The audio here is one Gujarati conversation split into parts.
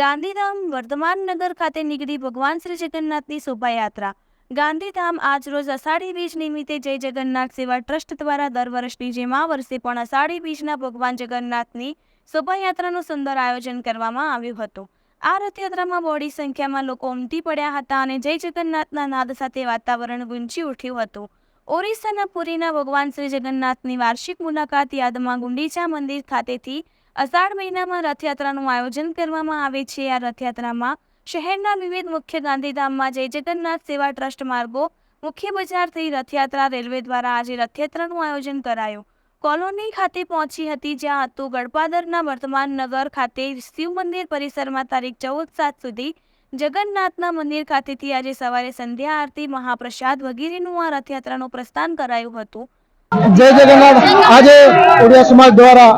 ગાંધીધામ વર્ધમાન નગર ખાતે નીકળી ભગવાન શ્રી જગન્નાથની શોભાયાત્રા. ગાંધીધામ આજરોજ અષાઢી બીજ નિમિત્તે જય જગન્નાથ સેવા ટ્રસ્ટ દ્વારા દર વર્ષની જેમ આ વર્ષે પણ અષાઢી બીજના ભગવાન જગન્નાથની શોભાયાત્રાનું સુંદર આયોજન કરવામાં આવ્યું હતું. આ રથયાત્રામાં બોડી સંખ્યામાં લોકો ઉમટી પડ્યા હતા અને જય જગન્નાથના નાદ સાથે વાતાવરણ ગુંજી ઉઠ્યું હતું. ઓરિસ્સાના પુરીના ભગવાન શ્રી જગન્નાથની વાર્ષિક મુલાકાત યાદમાં ગુંડીચા મંદિર ખાતેથી અષાઢ મહિનામાં રથયાત્રાનું આયોજન કરવામાં આવે છે. આ રથયાત્રામાં શહેરના વિવિધ મુખ્ય ગાંધીધામમાં જય જગન્નાથ સેવા ટ્રસ્ટ માર્ગો, મુખ્ય બજારથી રથયાત્રા રેલવે દ્વારા આજે રથયાત્રાનું આયોજન કરાયું. કોલોની ખાતે પહોંચી હતી, જ્યાં હતું ગડપાદરના વર્તમાન નગર ખાતે શિવ મંદિર પરિસરમાં તારીખ ચૌદ સાત સુધી જગન્નાથના મંદિર ખાતેથી આજે સવારે સંધ્યા આરતી મહાપ્રસાદ વગેરેનું આ રથયાત્રાનું પ્રસ્થાન કરાયું હતું. જય જગન્નાથ. આજે ઓડિયા સમાજ દ્વારા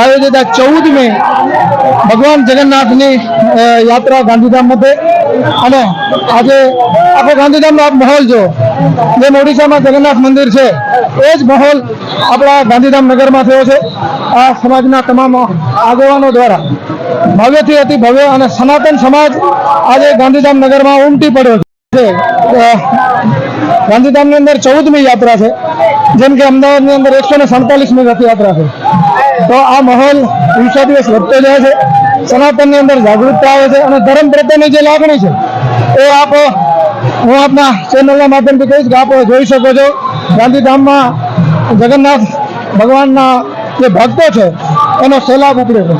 આયોજિત આ ચૌદમી ભગવાન જગન્નાથની યાત્રા ગાંધીધામ મધ્યે. અને આજે આખો ગાંધીધામનો આપ માહોલ જો, જેમ ઓડિશામાં જગન્નાથ મંદિર છે, એ જ માહોલ આપણા ગાંધીધામ નગરમાં થયો છે. આ સમાજના તમામ આગેવાનો દ્વારા ભવ્યથી અતિ ભવ્ય અને સનાતન સમાજ આજે ગાંધીધામ નગરમાં ઉમટી પડ્યો છે. ગાંધીધામની અંદર ચૌદમી યાત્રા છે. જેમ કે અમદાવાદની અંદર એકસો ને સડતાલીસમી રથયાત્રા છે. તો આ માહોલ દિવસા દિવસ વધતો જાય છે. સનાતનની અંદર જાગૃતતા આવે છે અને ધર્મ પ્રત્યેની જે લાગણી છે, એ આપ, હું આપના ચેનલના માધ્યમથી કહીશ કે આપ જોઈ શકો છો. ગાંધીધામમાં જગન્નાથ ભગવાનના જે ભક્તો છે, એનો સેલાબ ઉપડ્યો છે.